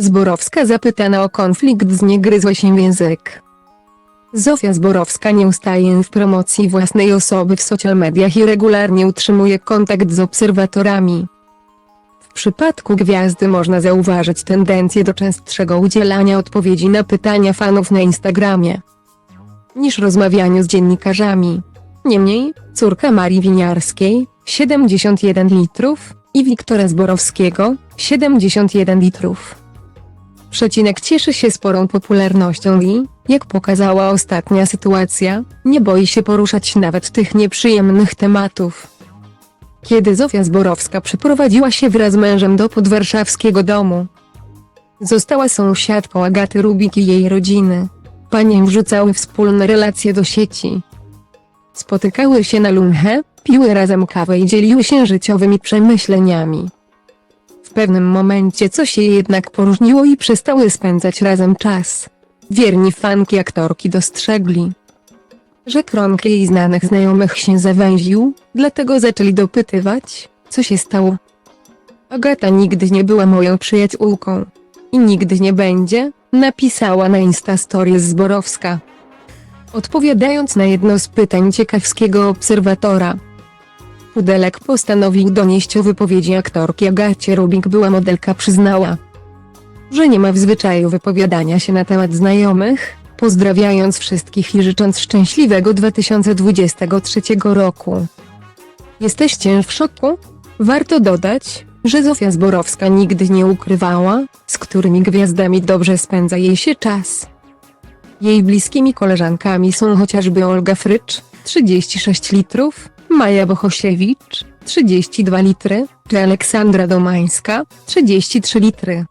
Zborowska zapytana o konflikt zniegryzła się w język. Zofia Zborowska nie ustaje w promocji własnej osoby w social mediach i regularnie utrzymuje kontakt z obserwatorami. W przypadku gwiazdy można zauważyć tendencję do częstszego udzielania odpowiedzi na pytania fanów na Instagramie niż rozmawianiu z dziennikarzami. Niemniej, córka Marii Winiarskiej, 71 litrów, i Wiktora Zborowskiego, 71 litrów. Przecinek cieszy się sporą popularnością i, jak pokazała ostatnia sytuacja, nie boi się poruszać nawet tych nieprzyjemnych tematów. Kiedy Zofia Zborowska przeprowadziła się wraz z mężem do podwarszawskiego domu, została sąsiadką Agaty Rubik i jej rodziny. Panie wrzucały wspólne relacje do sieci. Spotykały się na lunchę, piły razem kawę i dzieliły się życiowymi przemyśleniami. Pewnym momencie coś je jednak poróżniło i przestały spędzać razem czas. Wierni fanki aktorki dostrzegli, że krąg jej znanych znajomych się zawęził, dlatego zaczęli dopytywać, co się stało. Agata nigdy nie była moją przyjaciółką. I nigdy nie będzie, napisała na Instastories Zborowska. Odpowiadając na jedno z pytań ciekawskiego obserwatora, Pudelek postanowił donieść o wypowiedzi aktorki Agacie Rubik była modelka przyznała, że nie ma w zwyczaju wypowiadania się na temat znajomych, pozdrawiając wszystkich i życząc szczęśliwego 2023 roku. Jesteście w szoku? Warto dodać, że Zofia Zborowska nigdy nie ukrywała, z którymi gwiazdami dobrze spędza jej się czas. Jej bliskimi koleżankami są chociażby Olga Frycz, 36 litrów, Maja Bohosiewicz, 32 litry, czy Aleksandra Domańska, 33 litry.